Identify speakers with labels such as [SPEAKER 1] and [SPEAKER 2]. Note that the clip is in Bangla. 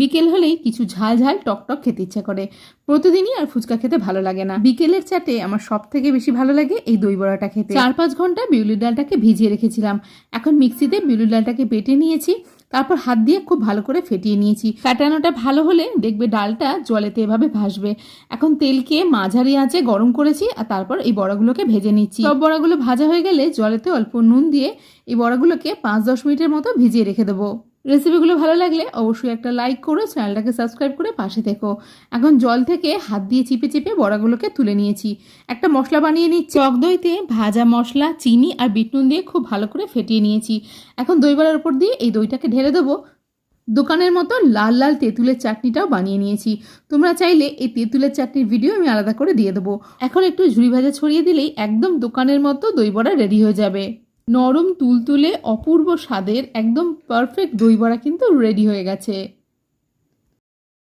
[SPEAKER 1] বিকেল হলেই কিছু ঝাল ঝাল টক টক খেতে ইচ্ছা করে। প্রতিদিনই আর ফুচকা খেতে ভালো লাগে না। বিকেলের চাটে আমার সব থেকে বেশি ভালো লাগে এই দই বড়াটা খেতে। চার পাঁচ ঘণ্টা বিউলির ডালটাকে ভিজিয়ে রেখেছিলাম। এখন মিক্সিতে বিউলির ডালটাকে বেটে নিয়েছি, তারপর হাত দিয়ে খুব ভালো করে ফেটিয়ে নিয়েছি। ফ্যাটানোটা ভালো হলে দেখবে ডালটা জলেতে এভাবে ভাসবে। এখন তেলকে মাঝারি আঁচে গরম করেছি আর তারপর এই বড়াগুলোকে ভেজে নিচ্ছি। সব বড়াগুলো ভাজা হয়ে গেলে জলেতে অল্প নুন দিয়ে এই বড়াগুলোকে পাঁচ দশ মিনিটের মতো ভিজিয়ে রেখে দেবো। রেসিপিগুলো ভালো লাগলে অবশ্যই একটা লাইক করো চ্যানেলটাকে সাবস্ক্রাইব করে পাশে থেকো। এখন জল থেকে হাত দিয়ে চিপে চিপে বড়াগুলোকে তুলে নিয়েছি। একটা মশলা বানিয়ে নিচ্ছি। টক দইতে ভাজা মশলা, চিনি আর বিট নুন দিয়ে খুব ভালো করে ফেটিয়ে নিয়েছি। এখন দই বড়ার উপর দিয়ে এই দইটাকে ঢেলে দেবো। দোকানের মতো লাল লাল তেঁতুলের চাটনিটাও বানিয়ে নিয়েছি। তোমরা চাইলে এই তেঁতুলের চাটনির ভিডিও আমি আলাদা করে দিয়ে দেবো। এখন একটু ঝুড়ি ভাজা ছড়িয়ে দিলেই একদম দোকানের মতো দই বড়া রেডি হয়ে যাবে। নরম তুলতুলে অপূর্ব স্বাদের একদম পারফেক্ট দইবড়া কিন্তু রেডি হয়ে গেছে।